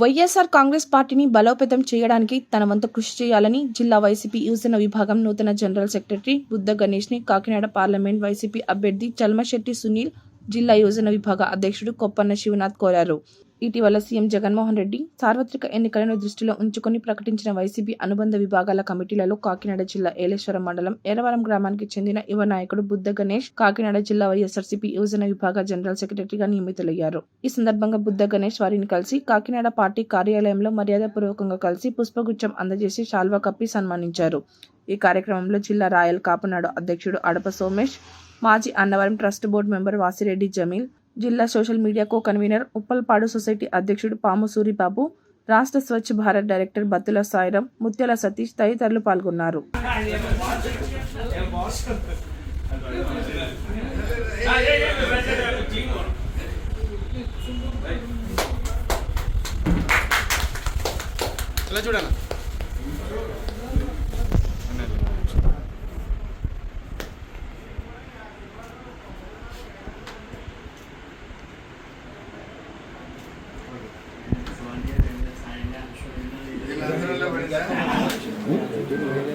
వైఎస్ఆర్ కాంగ్రెస్ పార్టీని బలోపేతం చేయడానికి తన వంతు కృషి చేయాలని జిల్లా వైసీపీ యువజన విభాగం నూతన జనరల్ సెక్రటరీ బుద్ధ గణేష్ని కాకినాడ పార్లమెంట్ వైసీపీ అభ్యర్థి చల్మశెట్టి సునీల్ జిల్లా యువజన విభాగ అధ్యక్షుడు కొప్పన్న శివనాథ్ కోరారు. ఇటీవల సీఎం జగన్మోహన్ రెడ్డి సార్వత్రిక ఎన్నికలను దృష్టిలో ఉంచుకొని ప్రకటించిన వైసీపీ అనుబంధ విభాగాల కమిటీలలో కాకినాడ జిల్లా ఏలేశ్వరం మండలం ఏరవరం గ్రామానికి చెందిన యువ నాయకుడు బుద్ధ గణేష్ కాకినాడ జిల్లా వైఎస్ఆర్సీపీ యువజన విభాగ జనరల్ సెక్రటరీగా నియమితులయ్యారు. ఈ సందర్భంగా బుద్ధ గణేష్ వారిని కలిసి కాకినాడ పార్టీ కార్యాలయంలో మర్యాదపూర్వకంగా కలిసి పుష్పగుచ్చం అందజేసి శాల్వా కప్పి సన్మానించారు. ఈ కార్యక్రమంలో జిల్లా రాయల్ కాపునాడు అధ్యక్షుడు అడప సోమేష్ మాజీ Annavaram trust board member Vasireddy Jameel జిల్లా social media co convener Uppalpadu society అధ్యక్షుడు పాము సూరిబాబు రాష్ట్ర స్వచ్ఛ భారత్ డైరెక్టర్ బత్తుల సాయిరం ముత్యాల సతీష్ తదితరులు పాల్గొన్నారు. చూడాలి? చూడాలి